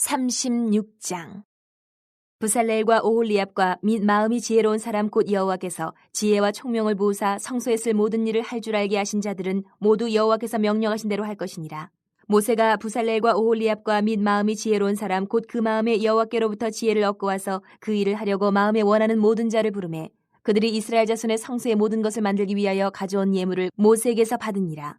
36장 부살렐과 오홀리압과 및 마음이 지혜로운 사람 곧 여호와께서 지혜와 총명을 부으사 성소에 쓸 모든 일을 할 줄 알게 하신 자들은 모두 여호와께서 명령하신 대로 할 것이니라. 모세가 부살렐과 오홀리압과 및 마음이 지혜로운 사람 곧 그 마음에 여호와께로부터 지혜를 얻고 와서 그 일을 하려고 마음에 원하는 모든 자를 부르매 그들이 이스라엘 자손의 성소의 모든 것을 만들기 위하여 가져온 예물을 모세에게서 받으니라.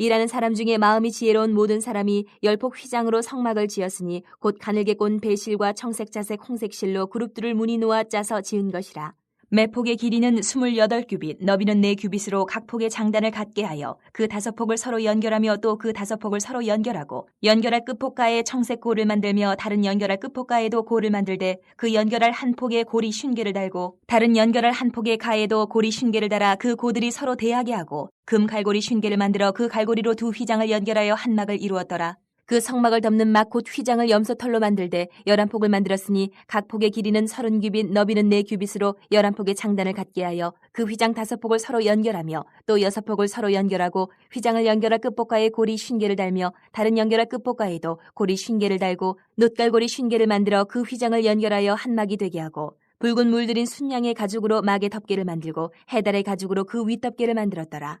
일하는 사람 중에 마음이 지혜로운 모든 사람이 열폭 휘장으로 성막을 지었으니 곧 가늘게 꼰 배실과 청색자색 홍색실로 그룹들을 무늬 놓아 짜서 지은 것이라. 매폭의 길이는 28규빗, 너비는 4규빗으로 각 폭의 장단을 갖게 하여 그 다섯 폭을 서로 연결하며 또 그 다섯 폭을 서로 연결하고 연결할 끝폭가에 청색 골을 만들며 다른 연결할 끝폭가에도 골을 만들되 그 연결할 한 폭에 고리 쉰개를 달고 다른 연결할 한 폭의 가에도 고리 쉰개를 달아 그 고들이 서로 대하게 하고 금 갈고리 쉰개를 만들어 그 갈고리로 두 휘장을 연결하여 한 막을 이루었더라. 그 성막을 덮는 막곧 휘장을 염소털로 만들되 열한 폭을 만들었으니 각 폭의 길이는 서른 규빗, 너비는 네 규빗으로 열한 폭의 장단을 갖게 하여 그 휘장 다섯 폭을 서로 연결하며 또 여섯 폭을 서로 연결하고 휘장을 연결할 끝폭가에 고리 쉰개를 달며 다른 연결할 끝폭가에도 고리 쉰개를 달고 놋갈고리 쉰개를 만들어 그 휘장을 연결하여 한 막이 되게 하고 붉은 물들인 순양의 가죽으로 막의 덮개를 만들고 해달의 가죽으로 그 윗덮개를 만들었더라.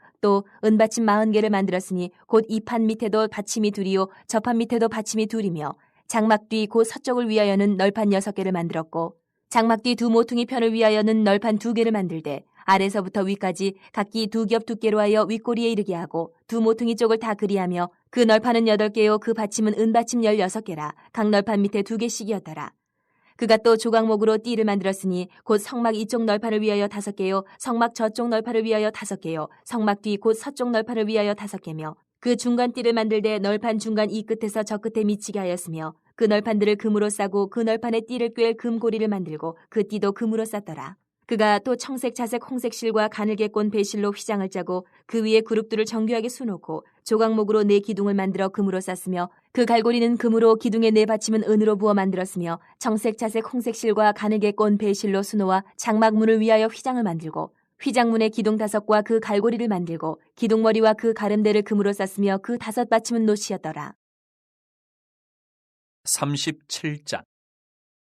또 은받침 마흔 개를 만들었으니 곧 이 판 밑에도 받침이 둘이요 저 판 밑에도 받침이 둘이며 장막 뒤 곧 서쪽을 위하여는 널판 여섯 개를 만들었고 장막 뒤 두 모퉁이 편을 위하여는 널판 두 개를 만들되 아래서부터 위까지 각기 두 겹 두께로 하여 윗꼬리에 이르게 하고 두 모퉁이 쪽을 다 그리하며 그 널판은 여덟 개요 그 받침은 은받침 열여섯 개라 각 널판 밑에 두 개씩이었더라. 그가 또 조각목으로 띠를 만들었으니 곧 성막 이쪽 널판을 위하여 다섯 개요 성막 저쪽 널판을 위하여 다섯 개요 성막 뒤 곧 서쪽 널판을 위하여 다섯 개며 그 중간 띠를 만들되 널판 중간 이 끝에서 저 끝에 미치게 하였으며 그 널판들을 금으로 싸고 그 널판에 띠를 꿰 금고리를 만들고 그 띠도 금으로 쌌더라. 그가 또 청색, 자색, 홍색 실과 가늘게 꼰 배실로 휘장을 짜고 그 위에 그룹들을 정교하게 수놓고 조각목으로 네 기둥을 만들어 금으로 쌌으며 그 갈고리는 금으로 기둥의 네 받침은 은으로 부어 만들었으며 청색, 자색, 홍색 실과 가늘게 꼰 배실로 수놓아 장막문을 위하여 휘장을 만들고 휘장문의 기둥 다섯과 그 갈고리를 만들고 기둥머리와 그 가름대를 금으로 쌌으며 그 다섯 받침은 노시였더라. 37장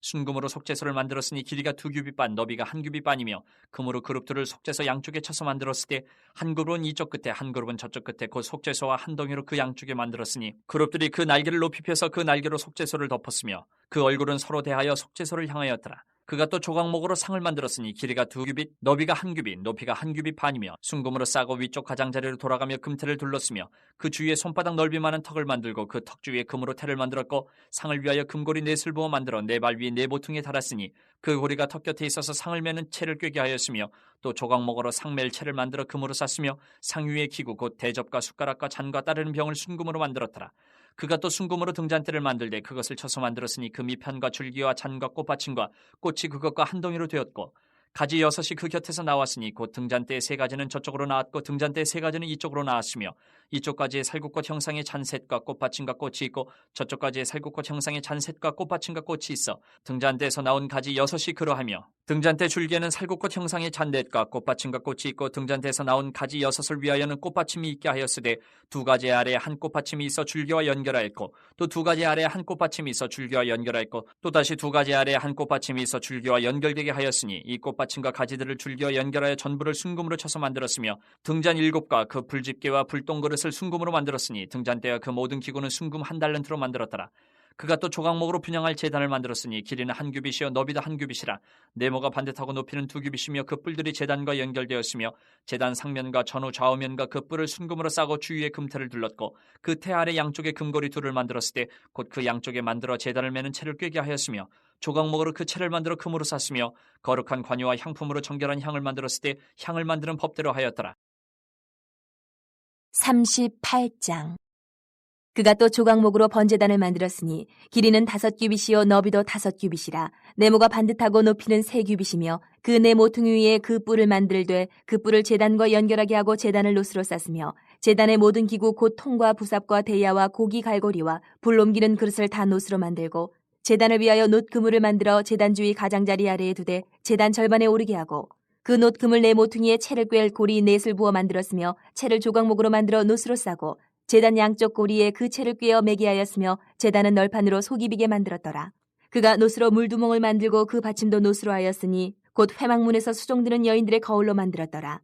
순금으로 속죄소를 만들었으니 길이가 두 규빗 반, 너비가 한 규빗 반이며 금으로 그룹들을 속죄소 양쪽에 쳐서 만들었을 때 한 그룹은 이쪽 끝에, 한 그룹은 저쪽 끝에 곧 속죄소와 한 덩이로 그 양쪽에 만들었으니 그룹들이 그 날개를 높이 펴서 그 날개로 속죄소를 덮었으며 그 얼굴은 서로 대하여 속죄소를 향하였더라. 그가 또 조각목으로 상을 만들었으니 길이가 두 규빗, 너비가 한 규빗, 높이가 한 규빗 반이며 순금으로 싸고 위쪽 가장자리로 돌아가며 금태를 둘렀으며 그 주위에 손바닥 넓이만한 턱을 만들고 그 턱 주위에 금으로 태를 만들었고 상을 위하여 금고리 넷을 부어 만들어 네 발 위에 네 보퉁에 달았으니 그 고리가 턱 곁에 있어서 상을 매는 채를 꿰게 하였으며 또 조각목으로 상멜 채를 만들어 금으로 쌌으며 상 위에 기구 곧 대접과 숟가락과 잔과 따르는 병을 순금으로 만들었더라. 그가 또 순금으로 등잔대를 만들되 그것을 쳐서 만들었으니 그 밑편과 줄기와 잔과 꽃받침과 꽃이 그것과 한 동이로 되었고 가지 여섯이 그 곁에서 나왔으니 곧 등잔대의 세 가지는 저쪽으로 나왔고 등잔대의 세 가지는 이쪽으로 나왔으며 이쪽까지의 살구꽃 형상의 잔셋과 꽃받침과 꽃이 있고 저쪽까지의 살구꽃 형상의 잔셋과 꽃받침과 꽃이 있어 등잔대에서 나온 가지 여섯이 그러하며 등잔대 줄기에는 살구꽃 형상의 잔댓과 꽃받침과 꽃이 있고 등잔대에서 나온 가지 여섯을 위하여는 꽃받침이 있게 하였으되 두 가지 아래에 한 꽃받침이 있어 줄기와 연결하였고 또 두 가지 아래에 한 꽃받침이 있어 줄기와 연결하였고 또 다시 두 가지 아래에 한 꽃받침이 있어 줄기와 연결되게 하였으니 이 꽃받침 과 가지들을 줄기와 연결하여 전부를 순금으로 쳐서 만들었으며 등잔 일곱과 그 불집게와 불똥그릇을 순금으로 만들었으니 등잔대와 그 모든 기구는 순금 한 달란트로 만들었더라. 그가 또 조각목으로 분양할 재단을 만들었으니 길이는 한 규빗이요 너비도 한 규빗이라. 네모가 반듯하고 높이는 두 규빗이며 그 뿔들이 재단과 연결되었으며 재단 상면과 전후 좌우면과 그 뿔을 순금으로 싸고 주위에 금태를 둘렀고 그 태 아래 양쪽에 금고리 둘을 만들었을 때 곧 그 양쪽에 만들어 재단을 매는 채를 꿰게 하였으며 조각목으로 그 채를 만들어 금으로 쌌으며 거룩한 관유와 향품으로 정결한 향을 만들었을 때 향을 만드는 법대로 하였더라. 38장 그가 또 조각목으로 번제단을 만들었으니 길이는 다섯 규빗이요 너비도 다섯 규빗이라 네모가 반듯하고 높이는 세 규빗이며 그 네모 등 위에 그 뿔을 만들되 그 뿔을 재단과 연결하게 하고 재단을 노스로 쌌으며 재단의 모든 기구 곧 통과 부삽과 대야와 고기 갈고리와 불 옮기는 그릇을 다 노스로 만들고 재단을 위하여 놋 그물을 만들어 재단 주위 가장자리 아래에 두되 재단 절반에 오르게 하고 그놋 그물 네 모퉁이에 채를 꿰 고리 넷을 부어 만들었으며 채를 조각목으로 만들어 노스로 싸고 재단 양쪽 고리에 그 채를 꿰어 매게 하였으며 재단은 널판으로 속이 비게 만들었더라. 그가 노스로 물두멍을 만들고 그 받침도 노스로 하였으니 곧 회막문에서 수종드는 여인들의 거울로 만들었더라.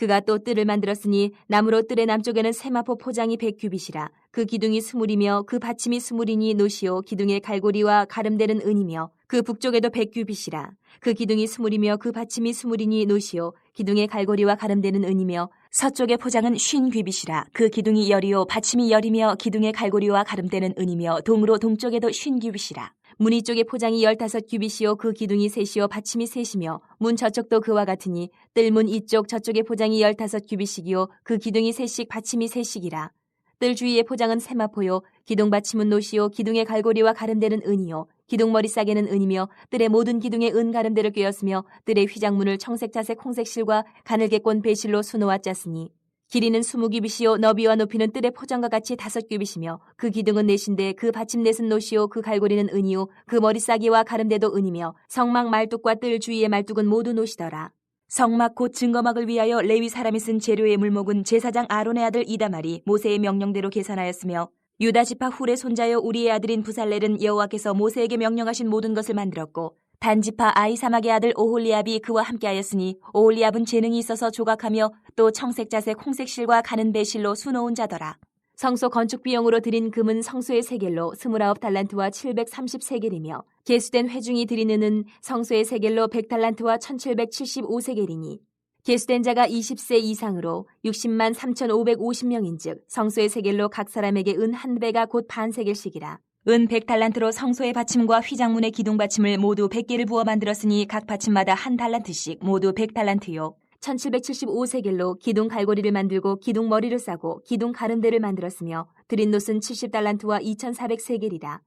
그가 또 뜰을 만들었으니 나무로 뜰의 남쪽에는 세마포 포장이 백규빗이라. 그 기둥이 스물이며 그 받침이 스물이니 노시오 기둥의 갈고리와 가름되는 은이며 그 북쪽에도 백규빗이라. 그 기둥이 스물이며 그 받침이 스물이니 노시오 기둥의 갈고리와 가름되는 은이며 서쪽의 포장은 쉰 규빗이라. 그 기둥이 열이요 받침이 열이며 기둥의 갈고리와 가름되는 은이며 동으로 동쪽에도 쉰 규빗이라 문이 쪽의 포장이 열다섯 규빗이요 그 기둥이 셋이요 받침이 셋이며 문 저쪽도 그와 같으니 뜰문 이쪽 저쪽의 포장이 열다섯 규빗이요 그 기둥이 셋씩 받침이 셋씩이라. 뜰 주위의 포장은 세마포요 기둥 받침은 노시요 기둥의 갈고리와 가름되는 은이요 기둥 머리 싸개는 은이며 뜰의 모든 기둥에 은 가름대를 꿰었으며 뜰의 휘장문을 청색 자색 홍색 실과 가늘게 꼰 배실로 수놓아 짰으니 길이는 스무 규빗이요 너비와 높이는 뜰의 포장과 같이 다섯 규빗이며 그 기둥은 넷인데 그 받침 넷은 노시요 그 갈고리는 은이요 그 머리싸기와 가름대도 은이며 성막 말뚝과 뜰 주위의 말뚝은 모두 노시더라. 성막 곧 증거막을 위하여 레위 사람이 쓴 재료의 물목은 제사장 아론의 아들 이다말이 모세의 명령대로 계산하였으며 유다 지파 훌의 손자여 우리의 아들인 부살렐은 여호와께서 모세에게 명령하신 모든 것을 만들었고 단지파 아이사막의 아들 오홀리압이 그와 함께하였으니 오홀리압은 재능이 있어서 조각하며 또 청색자색 홍색실과 가는 배실로 수놓은 자더라. 성소 건축 비용으로 드린 금은 성소의 세겔로 스물아홉 달란트와 칠백삼십 세겔이며 계수된 회중이 드리는 성소의 세겔로 백 달란트와 천칠백칠십오 세겔이니 계수된 자가 20세 이상으로 60만 3,550명인즉 성소의 세겔로 각 사람에게 은 한 배가 곧 반 세겔씩이라. 은 100달란트로 성소의 받침과 휘장문의 기둥 받침을 모두 100개를 부어 만들었으니 각 받침마다 한 달란트씩 모두 100달란트요. 1775세겔로 기둥 갈고리를 만들고 기둥 머리를 싸고 기둥 가름대를 만들었으며 드린 놋은 70달란트와 2400세겔이라.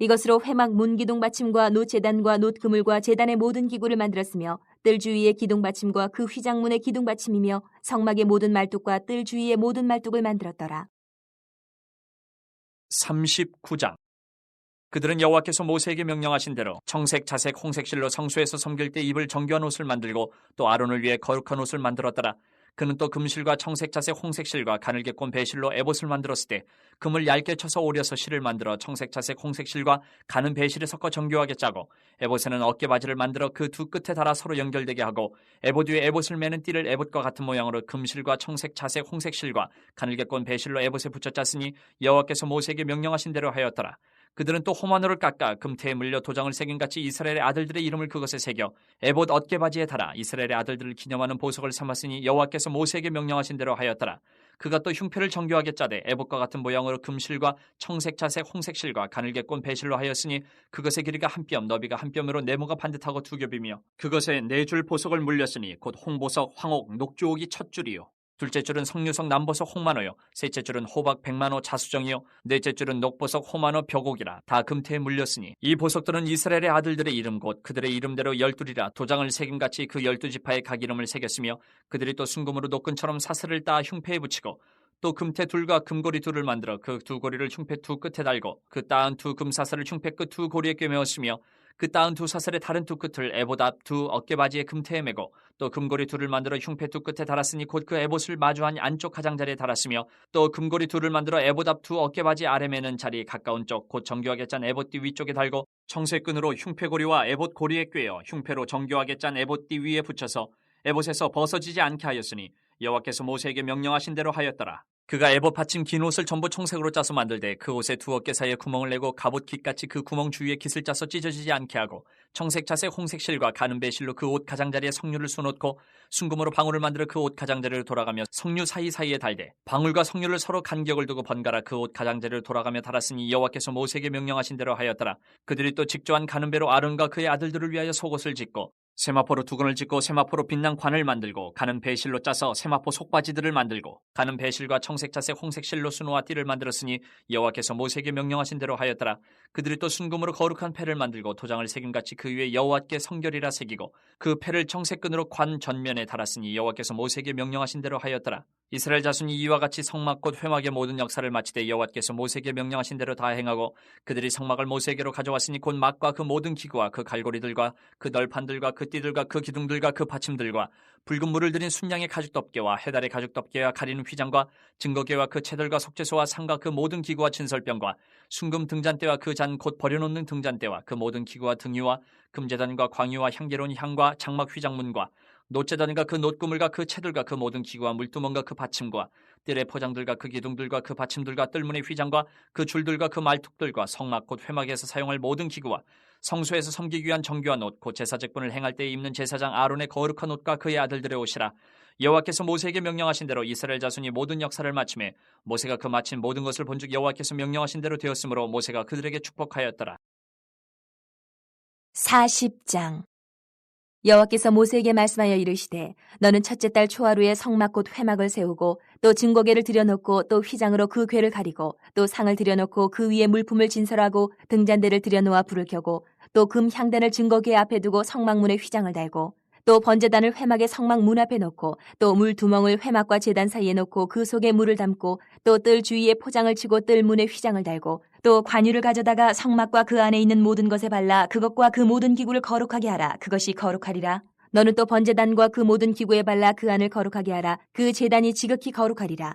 이것으로 회막 문 기둥 받침과 노 재단과 노 그물과 재단의 모든 기구를 만들었으며 뜰 주위의 기둥 받침과 그 휘장문의 기둥 받침이며 성막의 모든 말뚝과 뜰 주위의 모든 말뚝을 만들었더라. 39장 그들은 여호와께서 모세에게 명령하신 대로 청색, 자색, 홍색 실로 성소에서 섬길 때 입을 정교한 옷을 만들고 또 아론을 위해 거룩한 옷을 만들었더라. 그는 또 금실과 청색, 자색, 홍색 실과 가늘게 꼰 배실로 에봇을 만들었을 때 금을 얇게 쳐서 오려서 실을 만들어 청색, 자색, 홍색 실과 가는 배실에 섞어 정교하게 짜고 에봇에는 어깨 바지를 만들어 그 두 끝에 달아 서로 연결되게 하고 에봇 위에 에봇을 매는 띠를 에봇과 같은 모양으로 금실과 청색, 자색, 홍색 실과 가늘게 꼰 배실로 에봇에 붙여 짰으니 여호와께서 모세에게 명령하신 대로 하였더라. 그들은 또 호마노를 깎아 금태에 물려 도장을 새긴 같이 이스라엘의 아들들의 이름을 그것에 새겨 에봇 어깨바지에 달아 이스라엘의 아들들을 기념하는 보석을 삼았으니 여호와께서 모세에게 명령하신 대로 하였더라. 그가 또 흉패를 정교하게 짜되 에봇과 같은 모양으로 금실과 청색, 자색, 홍색 실과 가늘게 꼰 배실로 하였으니 그것의 길이가 한 뼘, 너비가 한 뼘으로 네모가 반듯하고 두 겹이며 그것에 네 줄 보석을 물렸으니 곧 홍보석, 황옥, 녹주옥이 첫 줄이요. 둘째 줄은 석류석 남보석 홍만호요. 셋째 줄은 호박 백만호 자수정이요. 넷째 줄은 녹보석 호만호 벽옥이라 다 금태에 물렸으니 이 보석들은 이스라엘의 아들들의 이름 곧 그들의 이름대로 열둘이라 도장을 새김같이 그 열두 지파의 각 이름을 새겼으며 그들이 또 순금으로 노끈처럼 사슬을 따 흉패에 붙이고 또 금태 둘과 금고리 둘을 만들어 그 두 고리를 흉패 두 끝에 달고 그 따은 두 금사슬을 흉패 끝 두 고리에 꿰매었으며 그 따은 두 사슬의 다른 두 끝을 에봇 앞 두 어깨바지의 금태에 매고 또 금고리 둘을 만들어 흉패 두 끝에 달았으니 곧 그 에봇을 마주한 안쪽 가장자리에 달았으며 또 금고리 둘을 만들어 에봇 앞 두 어깨바지 아래 매는 자리 가까운 쪽 곧 정교하게 짠 에봇띠 위쪽에 달고 청새끈으로 흉패고리와 에봇 고리에 꿰어 흉패로 정교하게 짠 에봇띠 위에 붙여서 에봇에서 벗어지지 않게 하였으니 여호와께서 모세에게 명령하신 대로 하였더라. 그가 에봇 받침 긴 옷을 전부 청색으로 짜서 만들되 그 옷의 두 어깨 사이에 구멍을 내고 갑옷 깃같이 그 구멍 주위에 깃을 짜서 찢어지지 않게 하고 청색 자색 홍색 실과 가는 배실로 그 옷 가장자리에 석류를 쏘놓고 순금으로 방울을 만들어 그 옷 가장자리를 돌아가며 석류 사이사이에 달되 방울과 석류를 서로 간격을 두고 번갈아 그 옷 가장자리를 돌아가며 달았으니 여호와께서 모세에게 명령하신 대로 하였더라. 그들이 또 직조한 가는 배로 아론과 그의 아들들을 위하여 속옷을 짓고 세마포로 두건을 짓고 세마포로 빛난 관을 만들고 가는 배실로 짜서 세마포 속바지들을 만들고 가는 배실과 청색 자색 홍색 실로 수노와 띠를 만들었으니 여호와께서 모세에게 명령하신 대로 하였더라. 그들이 또 순금으로 거룩한 패를 만들고 도장을 새김같이 그 위에 여호와께 성결이라 새기고 그 패를 청색끈으로 관 전면에 달았으니 여호와께서 모세에게 명령하신 대로 하였더라. 이스라엘 자손이 이와 같이 성막 곧 회막의 모든 역사를 마치되 여호와께서 모세에게 명령하신 대로 다 행하고 그들이 성막을 모세에게로 가져왔으니 곧 막과 그 모든 기구와 그 갈고리들과 그 널판들과 그 띠들과 그 기둥들과 그 받침들과 붉은 물을 들인 순양의 가죽 덮개와 해달의 가죽 덮개와 가리는 휘장과 증거계와 그 채들과 속죄소와 상과 그 모든 기구와 진설병과 순금 등잔대와 그 잔 곧 버려놓는 등잔대와 그 모든 기구와 등유와 금재단과 광유와 향기로운 향과 장막 휘장문과 노재단과 그 놋구물과 그 채들과 그 모든 기구와 물두멍과 그 받침과 뜰의 포장들과 그 기둥들과 그 받침들과 뜰문의 휘장과 그 줄들과 그 말뚝들과 성막 곧 회막에서 사용할 모든 기구와 성소에서 섬기기 위한 정교한 옷, 곧 제사직분을 행할 때 입는 제사장 아론의 거룩한 옷과 그의 아들들의 옷이라. 여호와께서 모세에게 명령하신 대로 이스라엘 자손이 모든 역사를 마침에 모세가 그 마친 모든 것을 본즉 여호와께서 명령하신 대로 되었으므로 모세가 그들에게 축복하였더라. 40장 여호와께서 모세에게 말씀하여 이르시되 너는 첫째 달 초하루에 성막 곧 회막을 세우고 또 증거궤를 들여놓고 또 휘장으로 그 궤를 가리고 또 상을 들여놓고 그 위에 물품을 진설하고 등잔대를 들여놓아 불을 켜고 또 금 향단을 증거궤 앞에 두고 성막문에 휘장을 달고 또 번제단을 회막의 성막 문 앞에 놓고 또 물 두멍을 회막과 제단 사이에 놓고 그 속에 물을 담고 또 뜰 주위에 포장을 치고 뜰 문에 휘장을 달고 또 관유를 가져다가 성막과 그 안에 있는 모든 것에 발라 그것과 그 모든 기구를 거룩하게 하라. 그것이 거룩하리라. 너는 또 번제단과 그 모든 기구에 발라 그 안을 거룩하게 하라. 그 제단이 지극히 거룩하리라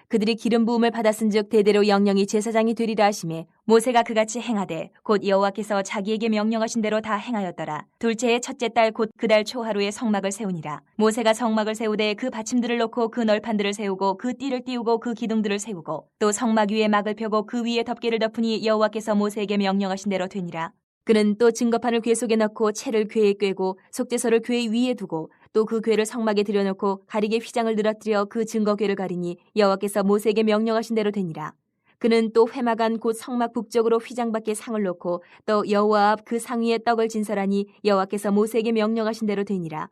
그들이 기름 부음을 받았은즉 대대로 영영이 제사장이 되리라 하심에 모세가 그같이 행하되 곧 여호와께서 자기에게 명령하신 대로 다 행하였더라. 둘째의 첫째 달 곧 그 달 초하루에 성막을 세우니라. 모세가 성막을 세우되 그 받침들을 놓고 그 널판들을 세우고 그 띠를 띄우고 그 기둥들을 세우고 또 성막 위에 막을 펴고 그 위에 덮개를 덮으니 여호와께서 모세에게 명령하신 대로 되니라. 그는 또 증거판을 궤 속에 넣고 채를 궤에 꿰고 속죄서를 궤 위에 두고 또그 궤를 성막에 들여놓고 가리개 휘장을 늘어뜨려 그 증거궤를 가리니 여호와께서 모세에게 명령하신 대로 되니라. 그는 또 회막 안 곧 성막 북쪽으로 휘장 밖에 상을 놓고 또 여호와 앞 그 상 위에 떡을 진설하니 여호와께서 모세에게 명령하신 대로 되니라.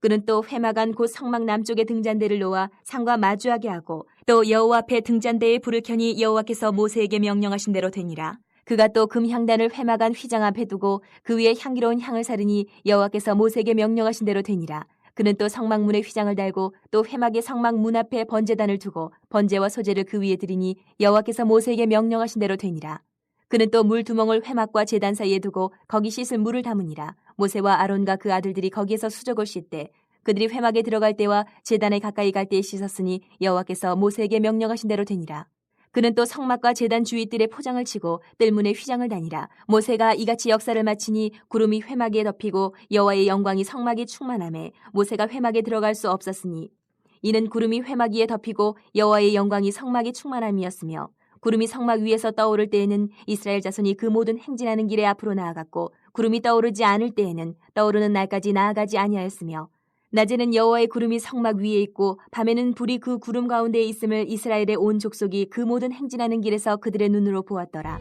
그는 또 회막 안 곧 성막 남쪽에 등잔대를 놓아 상과 마주하게 하고 또 여호와 앞에 등잔대에 불을 켜니 여호와께서 모세에게 명령하신 대로 되니라. 그가 또 금향단을 회막안 휘장 앞에 두고 그 위에 향기로운 향을 사르니 여호와께서 모세에게 명령하신 대로 되니라. 그는 또 성막문에 휘장을 달고 또 회막의 성막문 앞에 번제단을 두고 번제와 소제를 그 위에 드리니 여호와께서 모세에게 명령하신 대로 되니라. 그는 또 물 두멍을 회막과 제단 사이에 두고 거기 씻을 물을 담으니라. 모세와 아론과 그 아들들이 거기에서 수족을 씻되 그들이 회막에 들어갈 때와 제단에 가까이 갈 때에 씻었으니 여호와께서 모세에게 명령하신 대로 되니라. 그는 또 성막과 제단 주위뜰에 포장을 치고 뜰문에 휘장을 다니라. 모세가 이같이 역사를 마치니 구름이 회막에 덮이고 여호와의 영광이 성막에 충만함에 모세가 회막에 들어갈 수 없었으니 이는 구름이 회막 위에 덮이고 여호와의 영광이 성막에 충만함이었으며 구름이 성막 위에서 떠오를 때에는 이스라엘 자손이 그 모든 행진하는 길에 앞으로 나아갔고 구름이 떠오르지 않을 때에는 떠오르는 날까지 나아가지 아니하였으며 낮에는 여호와의 구름이 성막 위에 있고 밤에는 불이 그 구름 가운데에 있음을 이스라엘의 온 족속이 그 모든 행진하는 길에서 그들의 눈으로 보았더라.